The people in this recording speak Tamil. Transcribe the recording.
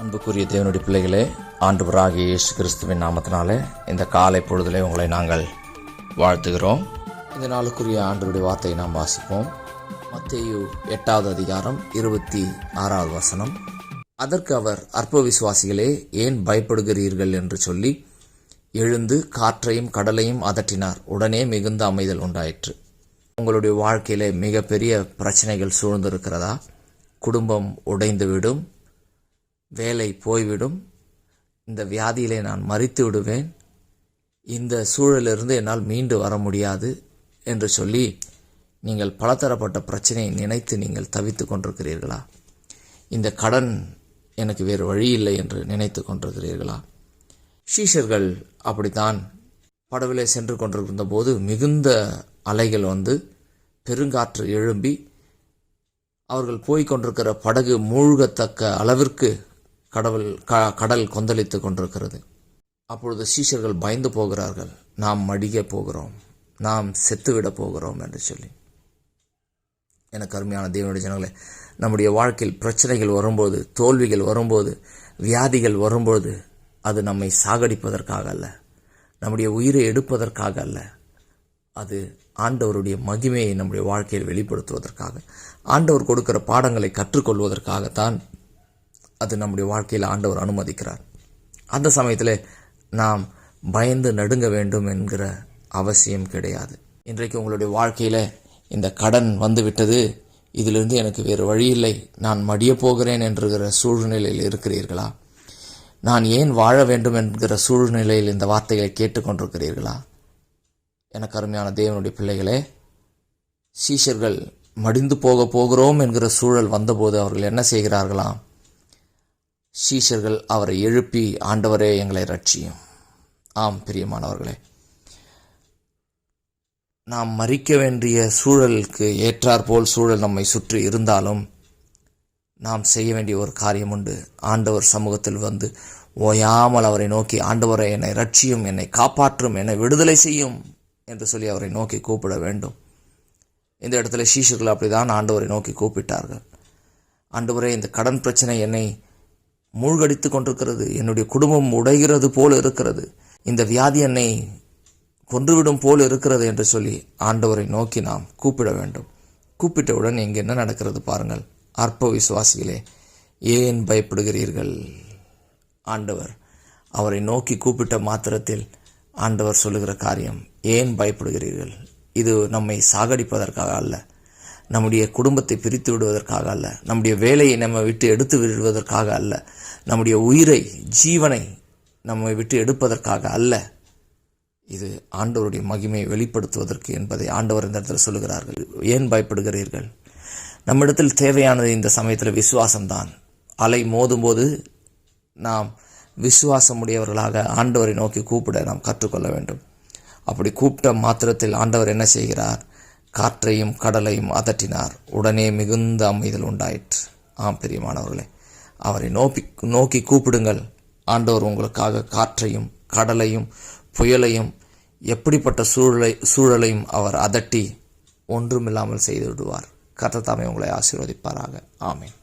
அன்புக்குரிய தேவனுடைய பிள்ளைகளே ஆண்டவராகிய இயேசு கிறிஸ்துவின் நாமத்தினாலே இந்த காலை பொழுதிலே உங்களை நாங்கள் வாழ்த்துகிறோம். இந்த நாளுக்குரிய ஆண்டவருடைய வார்த்தையை நாம் வாசிப்போம். மத்தேயு எட்டாவது அதிகாரம் இருபத்தி ஆறாவது வசனம். அதற்கு அவர் அற்ப விசுவாசிகளே ஏன் பயப்படுகிறீர்கள்? என்று சொல்லி எழுந்து காற்றையும் கடலையும் அதட்டினார் உடனே மிகுந்த அமைதல் உண்டாயிற்று. உங்களுடைய வாழ்க்கையிலே மிகப்பெரிய பிரச்சனைகள் சூழ்ந்திருக்கிறதா? குடும்பம் உடைந்துவிடும். வேலை போய்விடும். இந்த வியாதியிலே நான் மறித்து விடுவேன். இந்த சூழலிலிருந்து என்னால் மீண்டு வர முடியாது என்று சொல்லி நீங்கள் பலதரப்பட்ட பிரச்சனையை நினைத்து நீங்கள் தவித்து கொண்டிருக்கிறீர்களா? இந்த கடன் எனக்கு வேறு வழி இல்லை என்று நினைத்து கொண்டிருக்கிறீர்களா? ஷீஷர்கள் அப்படித்தான் படவிலே சென்று கொண்டிருந்த போது மிகுந்த அலைகள் வந்து பெருங்காற்று எழும்பி அவர்கள் போய்கொண்டிருக்கிற படகு மூழ்கத்தக்க அளவிற்கு கடவுள் க கடல் கொந்தளித்து கொண்டிருக்கிறது. அப்பொழுது சீஷர்கள் பயந்து போகிறார்கள். நாம் மடிய போகிறோம். நாம் செத்துவிடப் போகிறோம் என்று சொல்லி. எனக்கு அருமையான தேவனுடைய ஜனங்களே நம்முடைய வாழ்க்கையில் பிரச்சனைகள் வரும்போது தோல்விகள் வரும்போது வியாதிகள் வரும்போது அது நம்மை சாகடிப்பதற்காக அல்ல. நம்முடைய உயிரை எடுப்பதற்காக அல்ல. அது ஆண்டவருடைய மகிமையை நம்முடைய வாழ்க்கையில் வெளிப்படுத்துவதற்காக ஆண்டவர் கொடுக்கிற பாடங்களை கற்றுக்கொள்வதற்காகத்தான் அது நம்முடைய வாழ்க்கையில் ஆண்டவர் அனுமதிக்கிறார். அந்த சமயத்தில் நாம் பயந்து நடுங்க வேண்டும் என்கிற அவசியம் கிடையாது. இன்றைக்கு உங்களுடைய வாழ்க்கையில் இந்த கடன் வந்துவிட்டது. இதிலிருந்து எனக்கு வேறு வழி இல்லை. நான் மடிய போகிறேன் என்கிற சூழ்நிலையில் இருக்கிறீர்களா? நான் ஏன் வாழ வேண்டும் என்கிற சூழ்நிலையில் இந்த வார்த்தைகளை கேட்டுக்கொண்டிருக்கிறீர்களா? எனக்கு அருமையான தேவனுடைய பிள்ளைகளே சீஷர்கள் மடிந்து போக போகிறோம் என்கிற சூழல் வந்தபோது அவர்கள் என்ன செய்கிறார்களாம்? சீஷர்கள் அவரை எழுப்பி ஆண்டவரே எங்களை ரட்சியும் ஆம் பிரியமானவர்களே. நாம் மறிக்க வேண்டிய சூழலுக்கு ஏற்றாற்போல் சூழல் நம்மை சுற்றி இருந்தாலும் நாம் செய்ய வேண்டிய ஒரு காரியம் உண்டு. ஆண்டவர் சமூகத்தில் வந்து ஓயாமல் அவரை நோக்கி ஆண்டவரை என்னை ரட்சியும் என்னை காப்பாற்றும் என்னை விடுதலை செய்யும் என்று சொல்லி அவரை நோக்கி கூப்பிட வேண்டும். இந்த இடத்துல சீஷர்கள் அப்படிதான் ஆண்டவரை நோக்கி கூப்பிட்டார்கள். ஆண்டவரே இந்த கடன் பிரச்சனை என்னை மூழ்கடித்து கொண்டிருக்கிறது. என்னுடைய குடும்பம் உடைகிறது போல் இருக்கிறது. இந்த வியாதி என்னை கொன்றுவிடும் போல் இருக்கிறது என்று சொல்லி ஆண்டவரை நோக்கி நாம் கூப்பிட வேண்டும். கூப்பிட்டவுடன் இங்கே என்ன நடக்கிறது பாருங்கள். அற்ப விசுவாசிகளே ஏன் பயப்படுகிறீர்கள்? ஆண்டவர் அவரை நோக்கி கூப்பிட்ட மாத்திரத்தில் ஆண்டவர் சொல்லுகிற காரியம் ஏன் பயப்படுகிறீர்கள்? இது நம்மை சாகடிப்பதற்காக அல்ல. நம்முடைய குடும்பத்தை பிரித்து விடுவதற்காக அல்ல. நம்முடைய வேலையை நம்ம விட்டு எடுத்து விடுவதற்காக அல்ல. நம்முடைய உயிரை ஜீவனை நம்மை விட்டு எடுப்பதற்காக அல்ல. இது ஆண்டவருடைய மகிமையை வெளிப்படுத்துவதற்கு என்பதை ஆண்டவர் இந்த இடத்துல சொல்லுகிறார்கள். ஏன் பயப்படுகிறீர்கள்? நம்மிடத்தில் தேவையானது இந்த சமயத்தில் விசுவாசம்தான். அலை மோதும்போது நாம் விசுவாசமுடையவர்களாக ஆண்டவரை நோக்கி கூப்பிட நாம் கற்றுக்கொள்ள வேண்டும். அப்படி கூப்பிட்ட மாத்திரத்தில் ஆண்டவர் என்ன செய்கிறார்? காற்றையும் கடலையும் அதட்டினார் உடனே மிகுந்த அமைதல் உண்டாயிற்று. ஆம் பிரியமானவர்களே அவரை நோக்கி நோக்கி கூப்பிடுங்கள். ஆண்டவர் உங்களுக்காக காற்றையும் கடலையும் புயலையும் எப்படிப்பட்ட சூழலை சூழலையும் அவர் அதட்டி ஒன்றுமில்லாமல் செய்து விடுவார். கர்த்தத்தாமே உங்களை ஆசீர்வதிப்பாராக. ஆமேன்.